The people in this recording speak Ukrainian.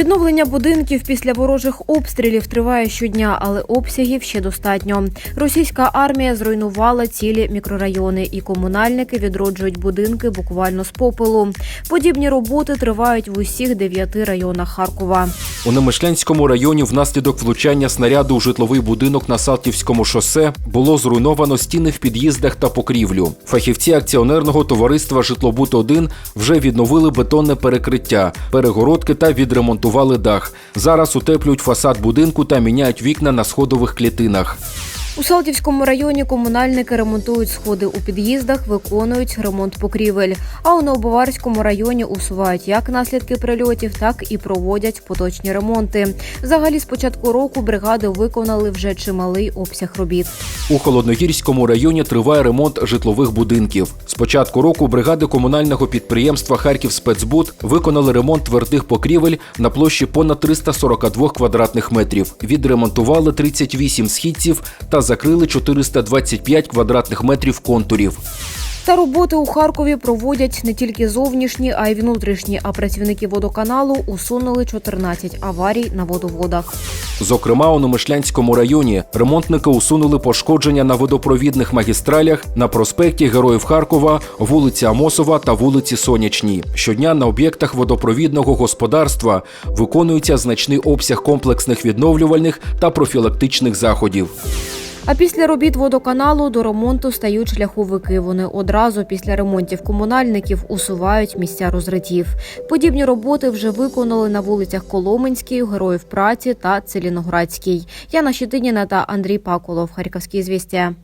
Відновлення будинків після ворожих обстрілів триває щодня, але обсягів ще достатньо. Російська армія зруйнувала цілі мікрорайони, і комунальники відроджують будинки буквально з попелу. Подібні роботи тривають в усіх дев'яти районах Харкова. У Немишлянському районі внаслідок влучання снаряду у житловий будинок на Салтівському шосе було зруйновано стіни в під'їздах та покрівлю. Фахівці акціонерного товариства Житлобуд-1 вже відновили бетонне перекриття, перегородки та відремонтували дах. Зараз утеплюють фасад будинку та міняють вікна на сходових клітинах. У Салтівському районі комунальники ремонтують сходи у під'їздах, виконують ремонт покрівель. А у Новобаварському районі усувають як наслідки прильотів, так і проводять поточні ремонти. Взагалі, з початку року бригади виконали вже чималий обсяг робіт. У Холодногірському районі триває ремонт житлових будинків. З початку року бригади комунального підприємства Харків Спецбуд виконали ремонт твердих покрівель на площі понад 342 квадратних метрів. Відремонтували 38 східців та закрили 425 квадратних метрів контурів. Та роботи у Харкові проводять не тільки зовнішні, а й внутрішні. А працівники водоканалу усунули 14 аварій на водоводах. Зокрема, у Номишлянському районі ремонтники усунули пошкодження на водопровідних магістралях на проспекті Героїв Харкова, вулиці Амосова та вулиці Сонячній. Щодня на об'єктах водопровідного господарства виконується значний обсяг комплексних відновлювальних та профілактичних заходів. А після робіт водоканалу до ремонту стають шляховики. Вони одразу після ремонтів комунальників усувають місця розритів. Подібні роботи вже виконали на вулицях Коломенській, Героїв праці та Целіноградській. Яна Щетиніна та Андрій Паколов. Харківські звістя.